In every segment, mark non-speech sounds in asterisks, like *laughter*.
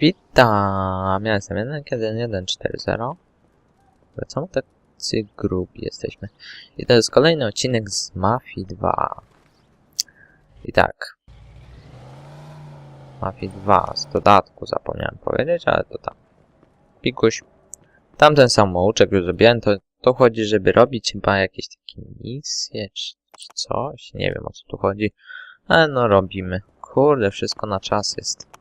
Witam! Ja jestem 1.1.1.4.0 Wracamy tacy grubi jesteśmy. I to jest kolejny odcinek z Mafii 2. I tak. Mafii 2 z dodatku zapomniałem powiedzieć, ale to tam. Pikuś. Tamten samouczek już zrobiłem, to, to chodzi, żeby robić chyba jakieś takie misje, czy, czy coś. Nie wiem o co tu chodzi. Ale no robimy. Kurde, wszystko na czas jest.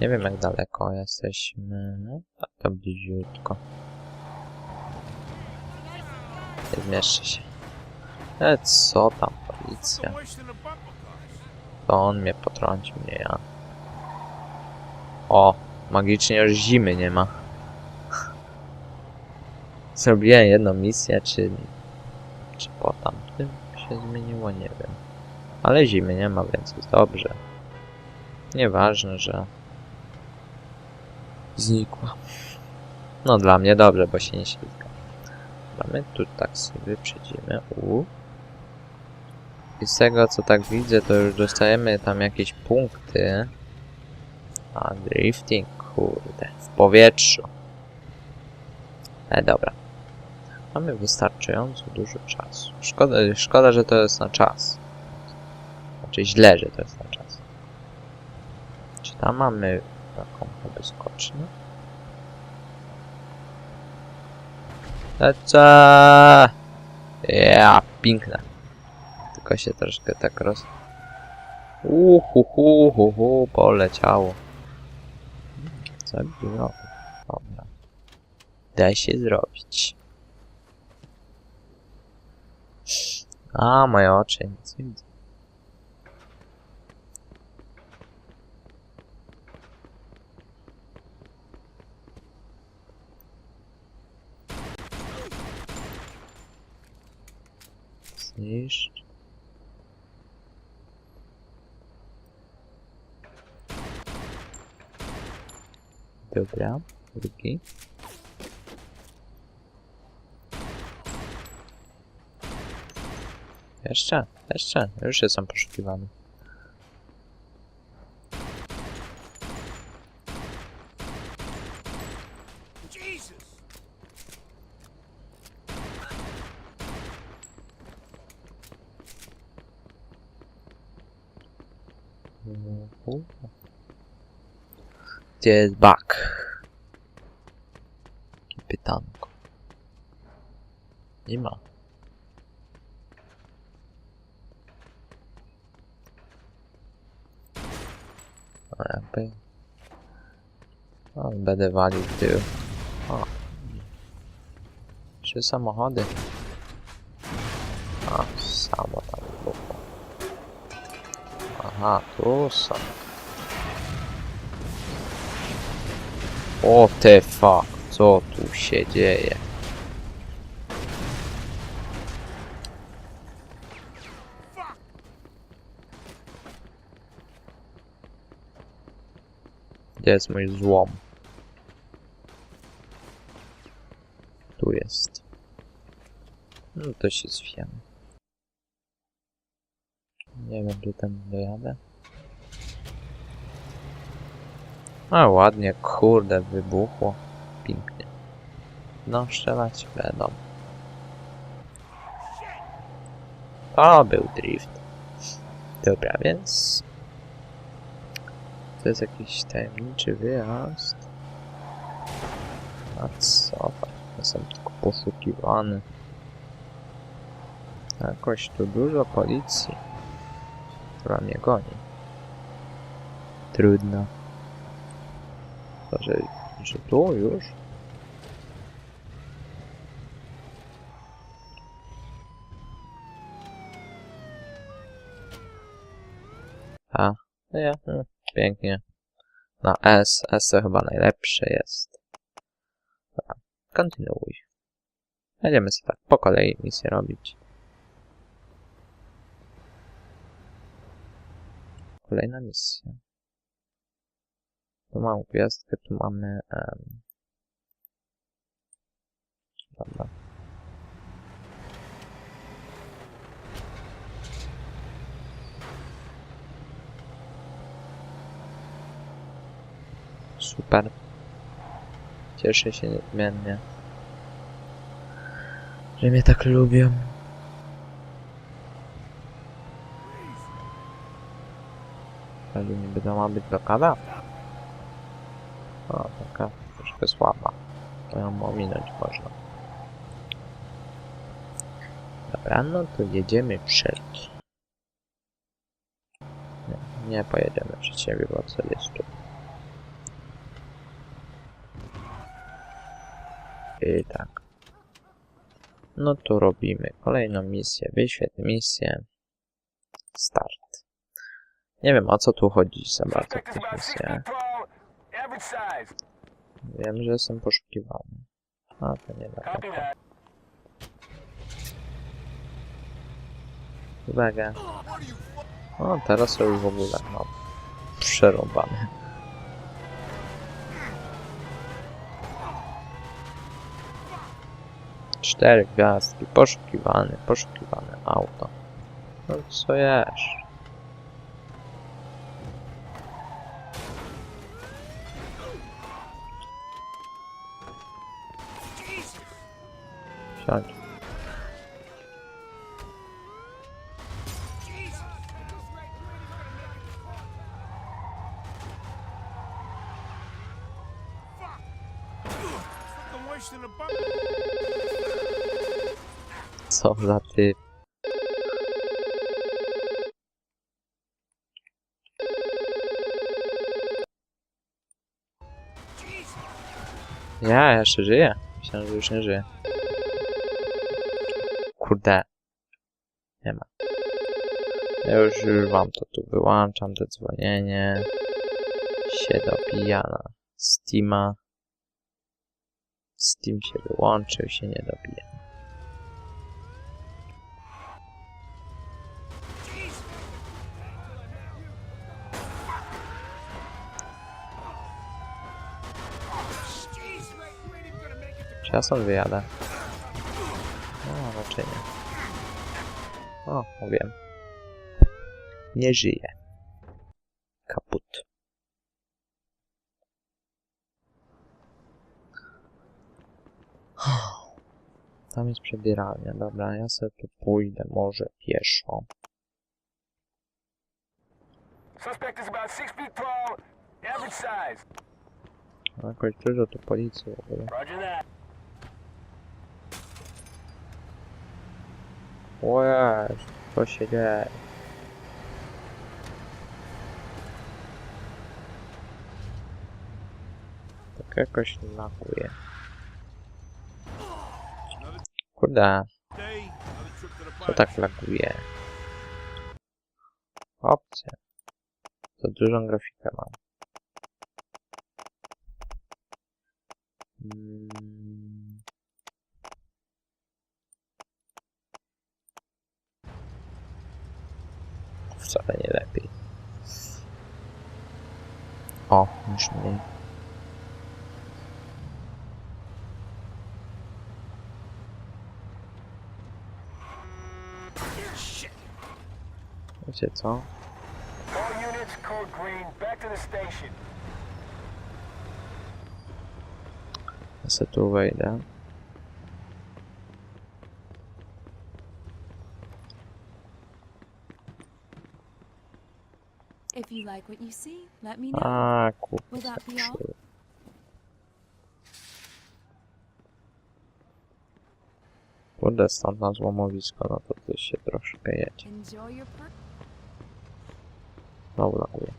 Nie wiem jak daleko jesteśmy. Tak to bliziutko. Nie zmieszczę się. E, co tam, policja? To on mnie potrąci, mnie ja. O, magicznie już zimy nie ma. *laughs* Zrobiłem jedną misję, czy... Czy po tamtym się zmieniło, nie wiem. Ale zimy nie ma, więc jest dobrze. Nieważne, że znikła. No dla mnie dobrze, bo się nie ślizga. Dobra, my tu tak sobie wyprzedzimy. U. I z tego co tak widzę, to już dostajemy tam jakieś punkty. A drifting, kurde, w powietrzu. E, dobra. Mamy wystarczająco dużo czasu. Szkoda, szkoda, że to jest na czas. Znaczy źle, że to jest na czas. Czy tam mamy taką chyba skocznię? Lecę! Ja, piękne. Tylko się troszkę tak roz... Uhuhuhuhu, poleciało. Co by zrobił? Dobra. Da się zrobić. A, moje oczy nic nie widzą. Zniszcz. Dobra, drugi. Jeszcze, jeszcze, już jestem poszukiwany. Uhu. Gdzie jest bak? Pytanko. Nie ma. A jakby... O, będę walił w tył. O. Trzy samochody. A, samo tam. Aha, tu są. O te fuck, co tu się dzieje? Gdzie jest mój złom? Tu jest. No to się zwijamy. Tam dojadę. A ładnie, kurde, wybuchło. Pięknie. No, strzelać będą. To był drift. Dobra, więc... To jest jakiś tajemniczy wyjazd. A co? Jestem tylko poszukiwany. Jakoś tu dużo policji która mnie goni. Trudno. To, że, że tu już? A, no ja, no, pięknie. Na S, S to chyba najlepsze jest. Dobra, kontynuuj. Będziemy sobie tak po kolei misję robić. Kolejna misja. Tu mam gwiazdkę, tu mamy... Um... Dobra. Super. Cieszę się niezmiennie, że mnie tak lubią. Ale niby to ma być blokada? O, taka troszkę słaba. To ją ominąć można. Dobra, no to jedziemy przed. Nie, nie pojedziemy przed siebie, bo cel jest tu. I tak. No to robimy kolejną misję. Wyświetl misję. Start. Nie wiem o co tu chodzi za bardzo w tych misjach. Wiem, że jestem poszukiwany. A to nie da. Uwaga. O, teraz to już w ogóle mam przerąbane. Cztery gwiazdki, poszukiwany, poszukiwane auto. No co jesz? Buck. Co za ty. Ja jeszcze żyję. Myślałem, że już nie żyję. Kurde. Nie ma. Ja już, wam to tu wyłączam, to dzwonienie. Się dobija na Steama. Steam się wyłączył, się nie dobija. Stąd wyjadę? Raczej nie. O, mówiłem. Nie żyje. Kaput. Tam jest przebieralnia. Dobra, ja sobie tu pójdę może pieszo. Suspect is about six feet tall, average size. Jakoś dużo tu policji w ogóle. Jezu, co się dzieje? Tak jakoś laguje. Kurde, to tak laguje? Opcje. Za dużą grafikę mam. Mm. Wcale nie lepiej. O, już mniej. Wiecie co? All units, code green, back to the station. Ja se tu wejdę. Like what you see, let me know. A, kurwa. Will that be all? Kurde, stąd na złomowisko, no to tu się troszkę jedzie. Enjoy your laguje.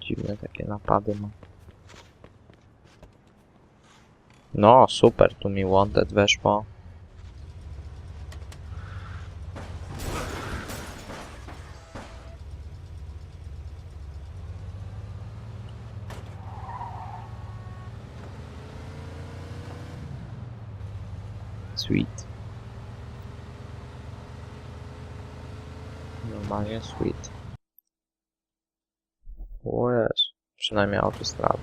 Dziwne takie napady ma. No, super, tu mi wanted weszło. Sweet. Normalnie sweet. O jest. Przynajmniej autostrada.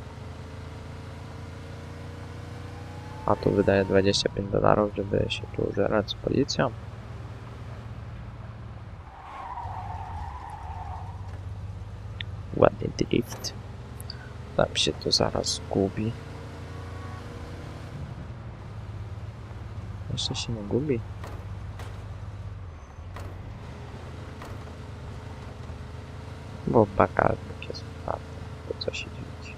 A tu wydaje 25 dolarów, żeby się tu użerać z policją. drift. Tam się to zaraz zgubi. Jeszcze się nie gubi. Bo bagażnik jest otwarty. To co się dziwić.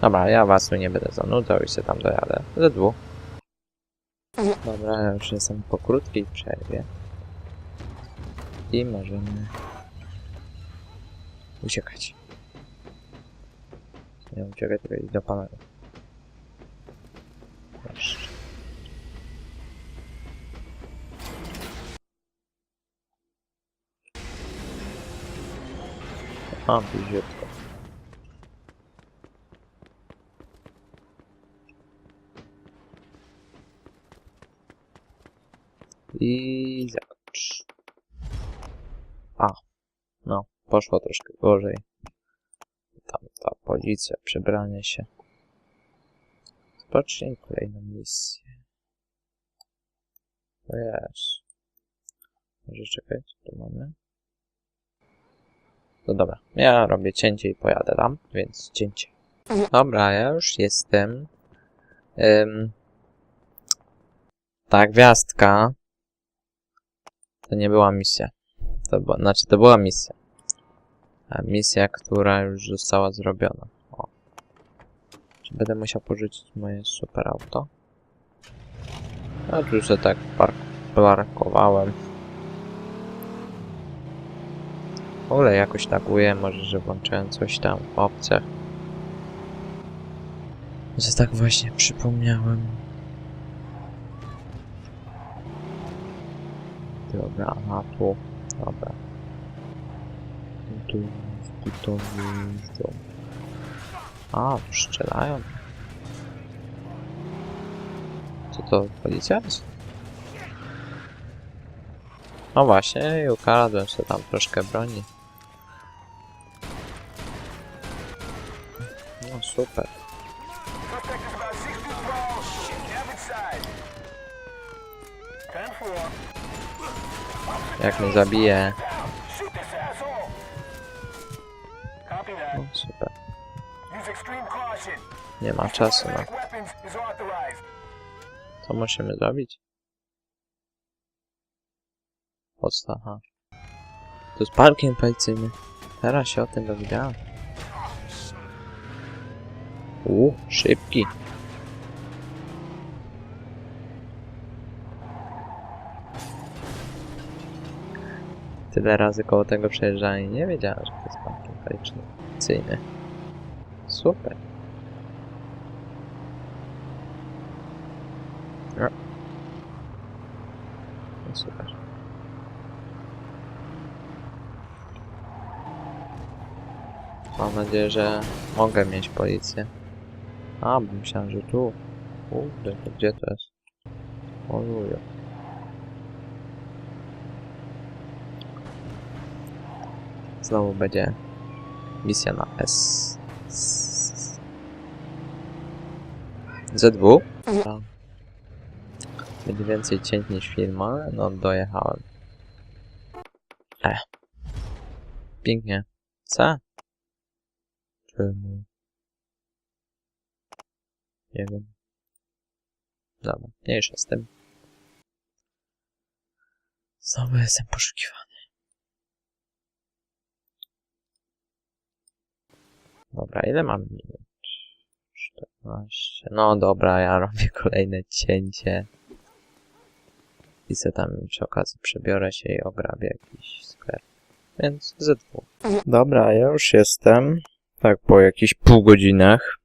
Dobra, ja was tu nie będę zanudzał i się tam dojadę. Dwóch. Dobra, ja już jestem po krótkiej przerwie. I możemy uciekać. Nie uciekać, tylko iść do panelu. Jeszcze. A, bliziutko. I zakocz. A, no, poszło troszkę gorzej. Tam ta policja, przebranie się. Zacznij kolejną misję. Jest. Może czekać, tu mamy? No dobra, ja robię cięcie i pojadę tam, więc cięcie. Dobra, ja już jestem. Ym, ta gwiazdka to nie była misja. To była, znaczy, to była misja. A misja, która już została zrobiona. O. Czy będę musiał porzucić moje super auto? Tu się tak park parkowałem. W ogóle jakoś taguję, może, że włączyłem coś tam w opcjach. Że tak właśnie przypomniałem. Dobra, aha, tu. Dobra. Tu, tu, tu, tu. A, tu strzelają. Co to, policja jest? No właśnie, i ukradłem sobie tam troszkę broni. No super. Suspect is about six feet tall. Average size. Four. Jak mnie zabije. No super. Nie ma czasu na authorized. Co musimy zrobić? Podstawa. To jest parking policyjny. Teraz się o tym dowiedziałem. U, szybki. Tyle razy koło tego przejeżdżałem nie wiedziałem, że to jest parking policyjny. Super. No super. Mam nadzieję, że mogę mieć policję. A, bo myślałem, że tu. Kurde, to gdzie to jest? Olujo. Znowu będzie misja na S. Z2? Tak. Będzie więcej cięć niż film, ale no dojechałem. E. Pięknie. Co? Czemu? Nie wiem. Dobra, mniejsza z tym. Znowu jestem poszukiwany. Dobra, ile mam minut? 14. No dobra, ja robię kolejne cięcie. I se tam przy okazji przebiorę się i ograbię jakiś sklep. Więc ze dwóch. Dobra, ja już jestem. Tak po jakichś pół godzinach.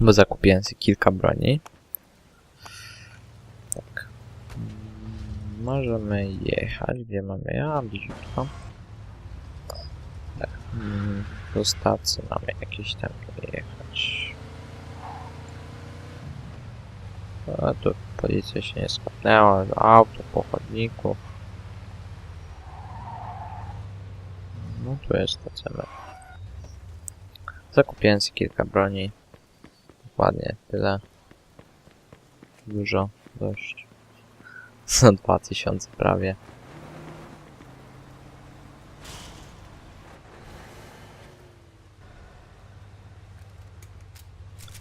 Bo zakupiłem sobie kilka broni. Tak. Mm, Możemy jechać. Gdzie mamy? Ja, bliziutko. Tak. mm, Do stacji mamy jakieś tam jechać. A tu policja się nie skapnęła. Auto po chodniku. No tu jest stacja. Zakupiłem sobie kilka broni. Dokładnie, tyle. Dużo, dość. *laughs* Są dwa tysiące prawie.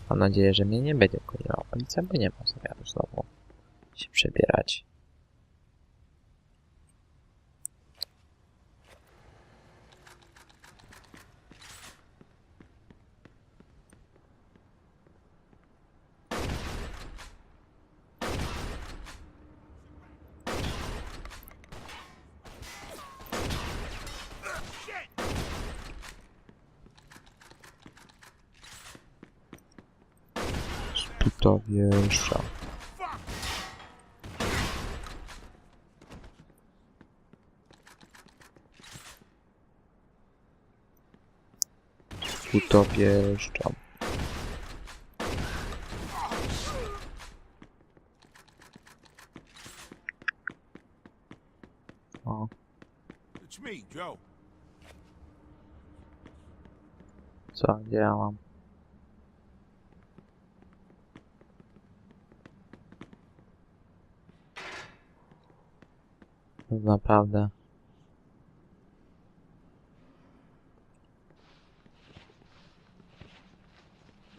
Mam nadzieję, że mnie nie będzie koniło. Policja by nie ma zamiaru znowu się przebierać. Wjeżdża. Tu to wjeżdżam. O, co, gdzie ja mam? Naprawdę.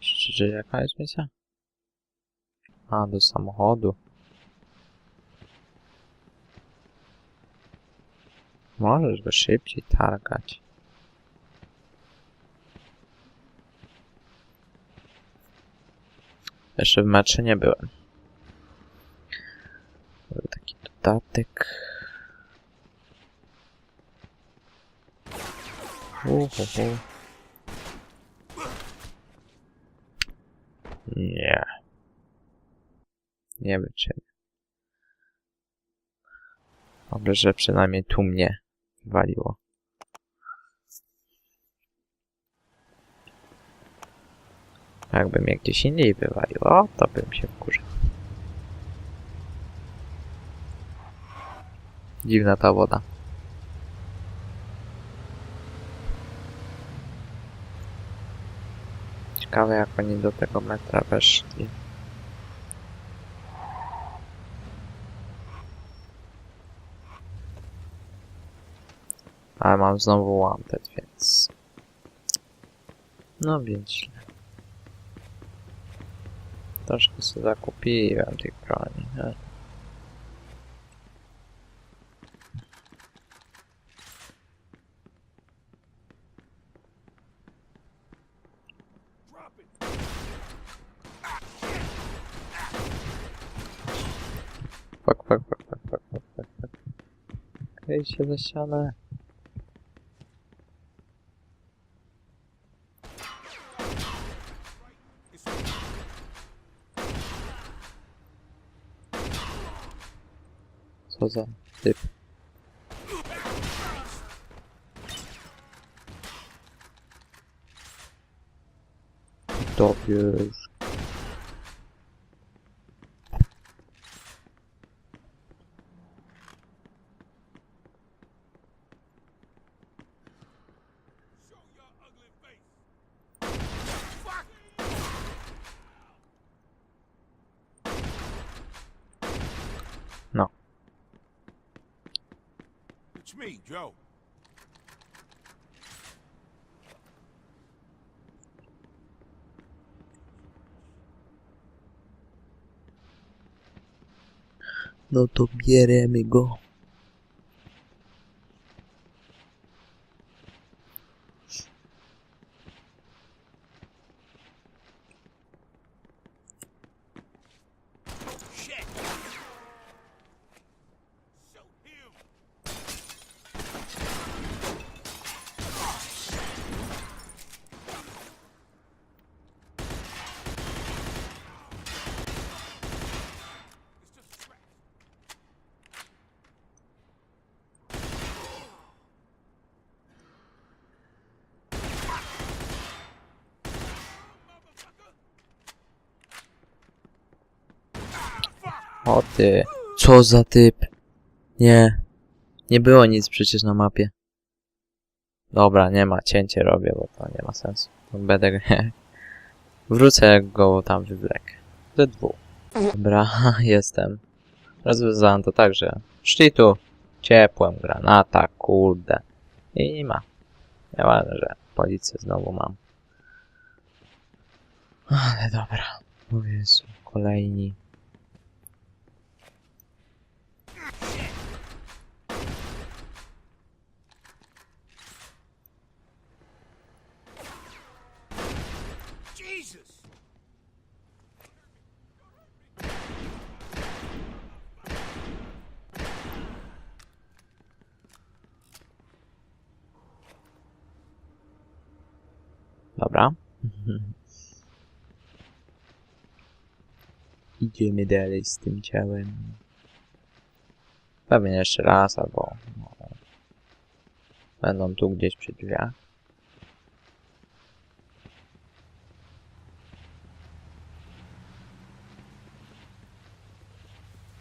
Czy jaka jest misja? A, do samochodu. Możesz go szybciej targać. Jeszcze w meczu nie byłem. Był taki dodatek. Nie. Nie wyczynię. Dobrze, że przynajmniej tu mnie waliło. Jakby mnie gdzieś indziej wywaliło, to bym się wkurzył. Dziwna ta woda. Ciekawe jak oni do tego metra weszli. Ale mam znowu wanted, więc... No więc źle. Troszkę sobie zakupiłem tych broni. nie? Drop it. Fuck, fuck, fuck, fuck, fuck, fuck, fuck, fuck. Kryj się za ścianę. Co za typ? Tobie już. Show your ugly face. Fuck! No. Me, Joe. No to bierzemy go. O ty. Co za typ? Nie. Nie było nic przecież na mapie. Dobra, nie ma. Cięcie robię, bo to nie ma sensu. Będę... *laughs* Wrócę jak go tam wywlek. Ze dwóch. Dobra, *laughs* jestem. Rozwiązałem to tak, że szli tu ciepłem, granata, kurde. I nie ma. Nieważne, że policję znowu mam. Ale dobra. O Jezu, kolejni. Jesus! Dobra. Idziemy dalej z tym ciałem. Pewnie jeszcze raz, albo... No, będą tu gdzieś przy drzwiach.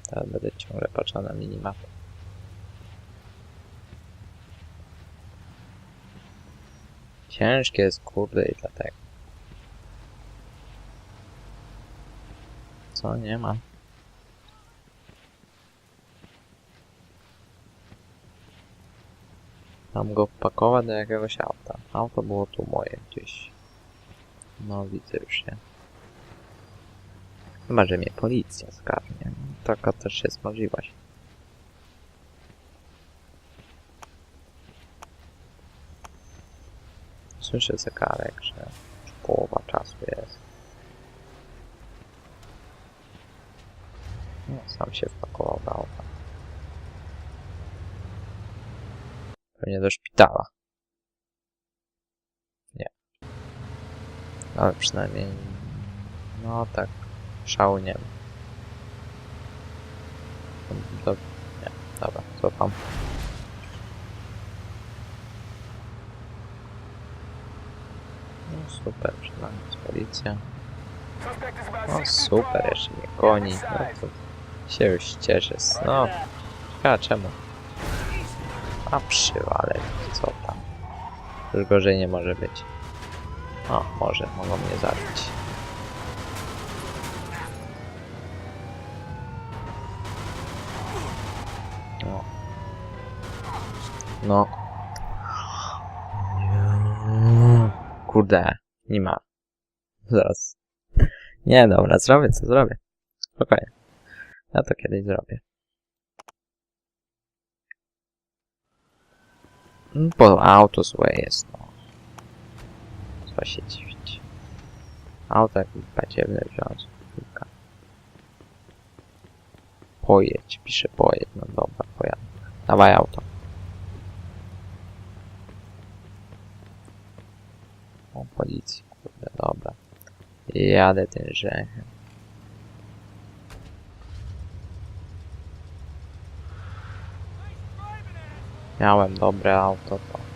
Teraz będę ciągle patrzał na minimapę. Ciężkie jest kurde i dlatego. Co? Nie ma. Tam go wpakować do jakiegoś auta. Auto było tu moje gdzieś. No widzę już się. Chyba, że mnie policja zgarnie. Taka też jest możliwość. Słyszę zegarek, że połowa czasu jest. No, sam się wpakował do auta. Pewnie do szpitala. Nie. Ale przynajmniej... No tak, szału nie. Do... Nie, dobra, cofam. No super, przynajmniej jest policja. No 60 super, jeszcze mnie goni. No to się już cieszę. No, a czemu? A przywale, co tam? Już gorzej nie może być. O, może, mogą mnie zabić. No. No. Kurde, nie ma. Zaraz. Nie, dobra, zrobię co zrobię. Spokojnie. Ja to kiedyś zrobię. No, Bo auto złe jest, no. Co się dziwić. Auto jakieś badziewne wziąć. Kilka. Pojedź, pisze pojedź. No dobra, pojadę. Dawaj auto. O, policji, kurde, dobra. Jadę tym rzechem. Miałem dobre auto, to...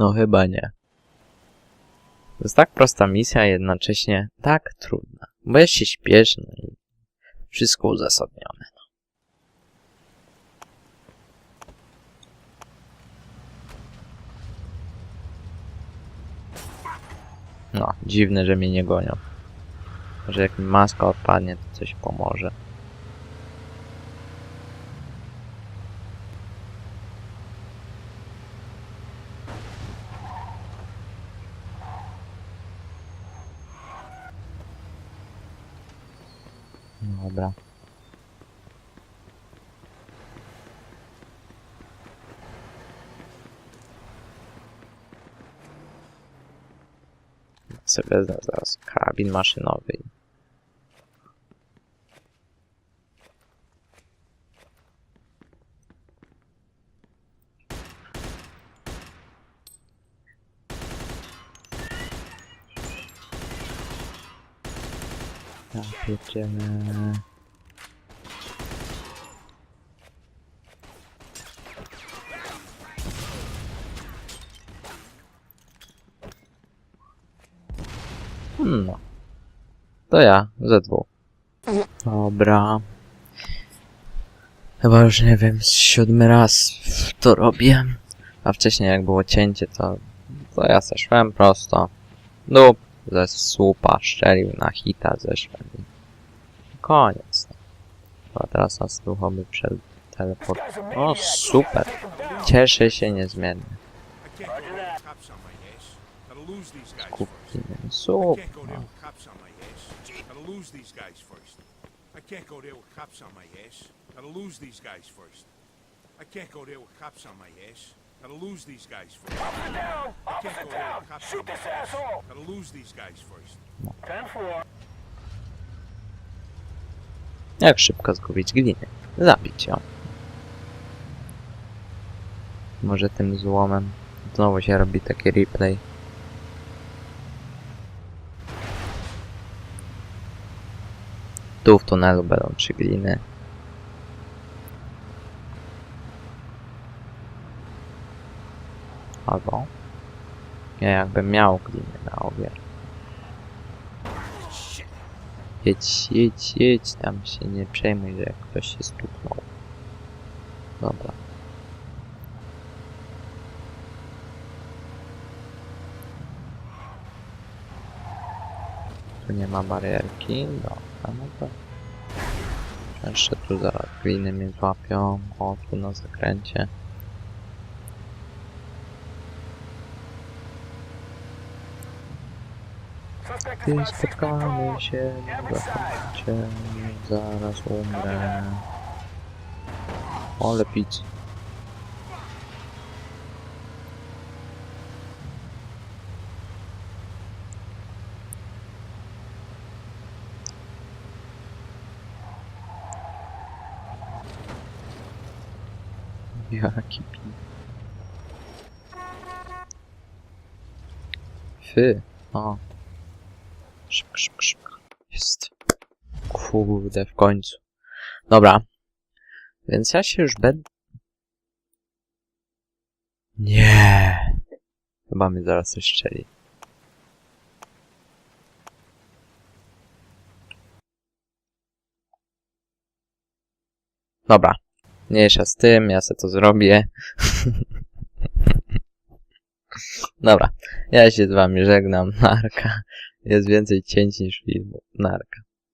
No chyba nie. To jest tak prosta misja, jednocześnie tak trudna. Bo ja się śpieszę no i wszystko uzasadnione. No, dziwne, że mnie nie gonią. Może jak mi maska odpadnie, to coś pomoże. Dobra. Sobie zaraz karabin maszynowy. Ja pierdzielę. Hmm, no. To ja, ze dwóch. Dobra. Chyba już nie wiem, siódmy raz to robię. A wcześniej jak było cięcie, to, to ja zeszłem prosto. Dup, ze słupa szczelił na hita zeszłem. Koniec. A teraz nas duchowy przed teleport. O, super. Cieszę się niezmiennie. I can't go there with cops on my ass. Gotta lose these guys first. Kupimy. I Super. can't go there with cops on my ass. Gotta lose these guys first. I can't go there with cops on my ass. Gotta lose these guys first. I can't go there with cops on my ass. Gotta lose these guys first. Officer down. I can't Officer go there down. with cops Shoot this ass. asshole. Gotta lose these guys first. 10-4. Jak szybko zgubić glinę? Zabić ją. Może tym złomem znowu się robi taki replay. Tu w tunelu będą trzy gliny. Albo ja jakbym miał gliny na ogier. Jedź, jedź, jedź, tam się nie przejmuj, że ktoś się stuknął. Dobra. Tu nie ma barierki, dobra, no to... Jeszcze tu zaraz gliny mnie złapią, o, tu na zakręcie. Feet spotkamy się zakręcie, zaraz umrę. Ole pic. Jaki pi... Fy. O. Jest. Kurde, w końcu. Dobra. Więc ja się już będę... Nie. Chyba mnie zaraz coś strzeli. Dobra. Mniejsza z tym, ja se to zrobię. *laughs* Dobra. Ja się z wami żegnam. Narka. Jest więcej cięć niż filmu. Narka.